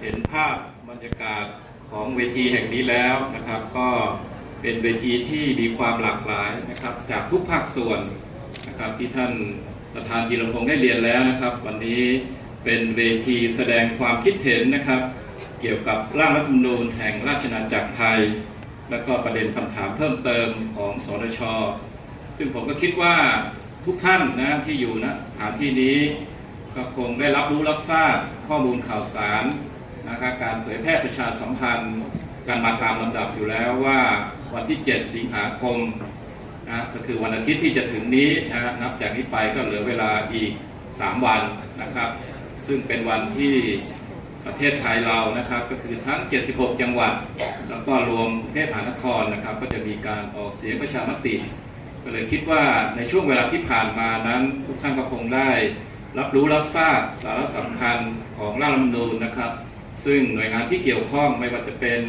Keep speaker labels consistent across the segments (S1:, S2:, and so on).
S1: เห็นภาพบรรยากาศของเวทีแห่งนี้แล้วนะครับ ก็เป็นเวทีที่มีความหลากหลายนะครับ จากทุกภาคส่วนนะครับที่ท่านประธานจีรพงศ์ได้เรียนแล้วนะครับ วันนี้เป็นเวทีแสดงความคิดเห็นนะครับ เกี่ยวกับร่างรัฐธรรมนูญแห่งราชอาจักรไทย และก็ประเด็นคำถามเพิ่มเติมของสนชซึ่งผมก็คิดว่าทุกท่านนะที่อยู่นะสถานที่นี้ก็คงได้รับรู้รับทราบข้อมูลข่าวสาร นะครับการเผยแพร่ประชาสัมพันธ์การมาตามลำดับอยู่แล้วว่าวันที่ 7 สิงหาคมนะก็คือวันอาทิตย์ที่จะถึงนี้นะนับจากนี้ไปก็เหลือเวลาอีก 3 วันนะครับ ซึ่งเป็นวันที่ประเทศไทยเรานะครับก็คือทั้ง 76 จังหวัด แล้วก็รวมกรุงเทพมหานครนะครับ ก็จะมีการออกเสียงประชามติก็เลยคิดว่าในช่วงเวลาที่ผ่านมานั้นทุกท่านก็คงได้ รับรู้รับทราบสาระสำคัญของร่างรัฐธรรมนูญนะครับ ซึ่งหน่วยงานที่เกี่ยวข้องไม่ว่าจะเป็น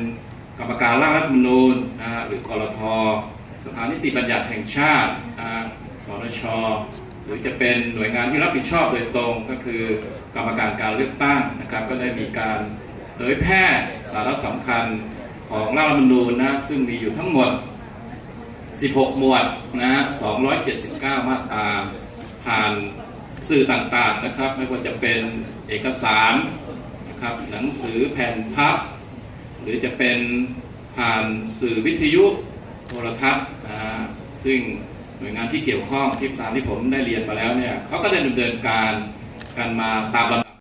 S1: กรรมการร่างรัฐธรรมนูญนะฮะหรือกรทสภานนิติบัญญัติแห่งชาตินะฮะสนชหรือจะเป็นหน่วยงานที่รับผิดชอบโดยตรงก็คือกรรมการการเลือกตั้งนะครับก็ได้มีการเผยแพร่สาระสำคัญของร่างรัฐธรรมนูญนะซึ่งมีอยู่ทั้งหมด 16 หมวดนะฮะ279 มาตราผ่านสื่อต่างๆนะครับ ไม่ว่าจะเป็นเอกสาร นะครับ หนังสือแผ่นพับ หรือจะเป็นผ่านสื่อวิทยุโทรทัศน์นะฮะซึ่งหน่วยงานที่เกี่ยวข้องที่ตามที่ผมได้เรียนมาแล้วเนี่ยเขาก็ได้ดำเนินการกันมาตามลำดับ